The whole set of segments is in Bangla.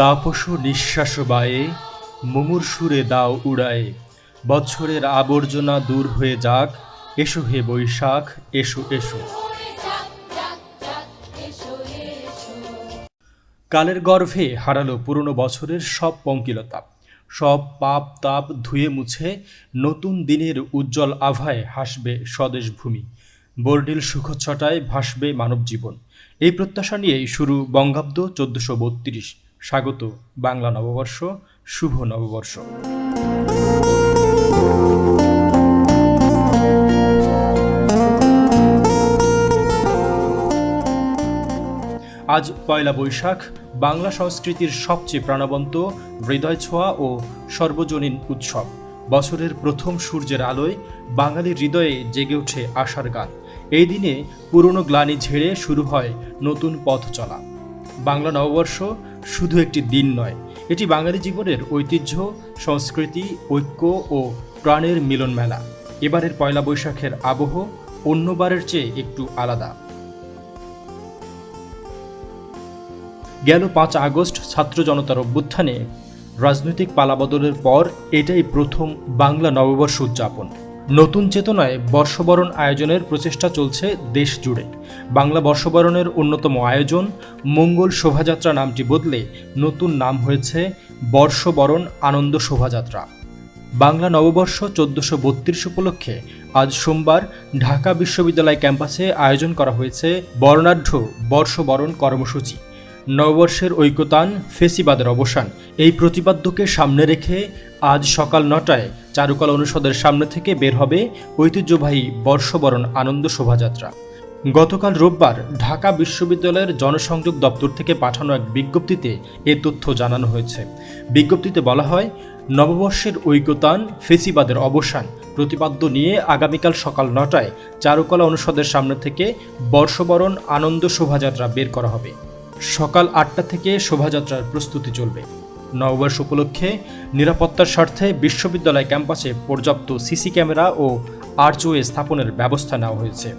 তাপস নিঃশ্বাস বায়ে মুমুর সুরে দাও উড়ায়ে। বছরের আবর্জনা দূর হয়ে যাক, এসো হে বৈশাখ, এসো এসো। কালের গর্ভে হারালো পুরনো বছরের সব পঙ্কিলতা। সব পাপ তাপ ধুয়ে মুছে নতুন দিনের উজ্জ্বল আভায় হাসবে স্বদেশ ভূমি। বর্ণিল সুখচ্ছটায় ভাসবে মানব জীবন। এই প্রত্যাশা নিয়েই শুরু বঙ্গাব্দ চোদ্দশো বত্রিশ। স্বাগত, বাংলা নববর্ষ, শুভ নববর্ষ। আজ পয়লা বৈশাখ, বাংলা সংস্কৃতির সবচেয়ে প্রাণবন্ত হৃদয় ছোঁয়া ও সর্বজনীন উৎসব। বছরের প্রথম সূর্যের আলোয় বাঙালির হৃদয়ে জেগে ওঠে আশার গান। এই দিনে পুরনো গ্লানি ঝেড়ে শুরু হয় নতুন পথ চলা। বাংলা নববর্ষ শুধু একটি দিন নয়, এটি বাঙালি জীবনের ঐতিহ্য, সংস্কৃতি, ঐক্য ও প্রাণের মিলন মেলা এবারের পয়লা বৈশাখের আবহ অন্যবারের চেয়ে একটু আলাদা। গেল পাঁচ আগস্ট ছাত্র জনতার অভ্যুত্থানে রাজনৈতিক পালাবদলের পর এটাই প্রথম বাংলা নববর্ষ উদযাপন। নতুন চেতনায় বর্ষবরণ আয়োজনের প্রচেষ্টা চলছে দেশ জুড়ে। বাংলা বর্ষবরণের অন্যতম আয়োজন, মঙ্গল শোভাযাত্রা নামটি বদলে নতুন নাম হয়েছে বর্ষবরণ আনন্দ শোভাযাত্রা। বাংলা নববর্ষ চোদ্দশো বত্রিশ উপলক্ষে আজ সোমবার ঢাকা বিশ্ববিদ্যালয় ক্যাম্পাসে আয়োজন করা হয়েছে বর্ণাঢ্য বর্ষবরণ কর্মসূচি। নববর্ষের ঐকতান ফেসিবাদের অবসান। এই প্রতিপাদ্যকে সামনে রেখে আজ সকাল নটায় চারুকলা অনুষদের সামনে থেকে বের হবে ঐতিহ্যবাহী বর্ষবরণ আনন্দ শোভাযাত্রা। গতকাল রোববার ঢাকা বিশ্ববিদ্যালয়ের জনসংযোগ দপ্তর থেকে পাঠানো এক বিজ্ঞপ্তিতে এ তথ্য জানানো হয়েছে। বিজ্ঞপ্তিতে বলা হয়, নববর্ষের ঐকতান ফেসিবাদের অবসান। প্রতিপাদ্য নিয়ে আগামীকাল সকাল নটায় চারুকলা অনুষদের সামনে থেকে বর্ষবরণ আনন্দ শোভাযাত্রা বের করা হবে। সকাল আটটা থেকে শোভাযাত্রার প্রস্তুতি চলবে। নববর্ষ উপলক্ষে নিরাপত্তার স্বার্থে বিশ্ববিদ্যালয় ক্যাম্পাসে পর্যাপ্ত সিসি ক্যামেরা ও আর্চওয়ে স্থাপনের ব্যবস্থা নেওয়া হয়েছে।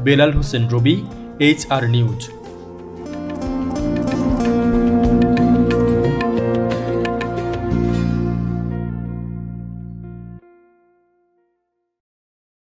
Belal Hossain Robi H R news.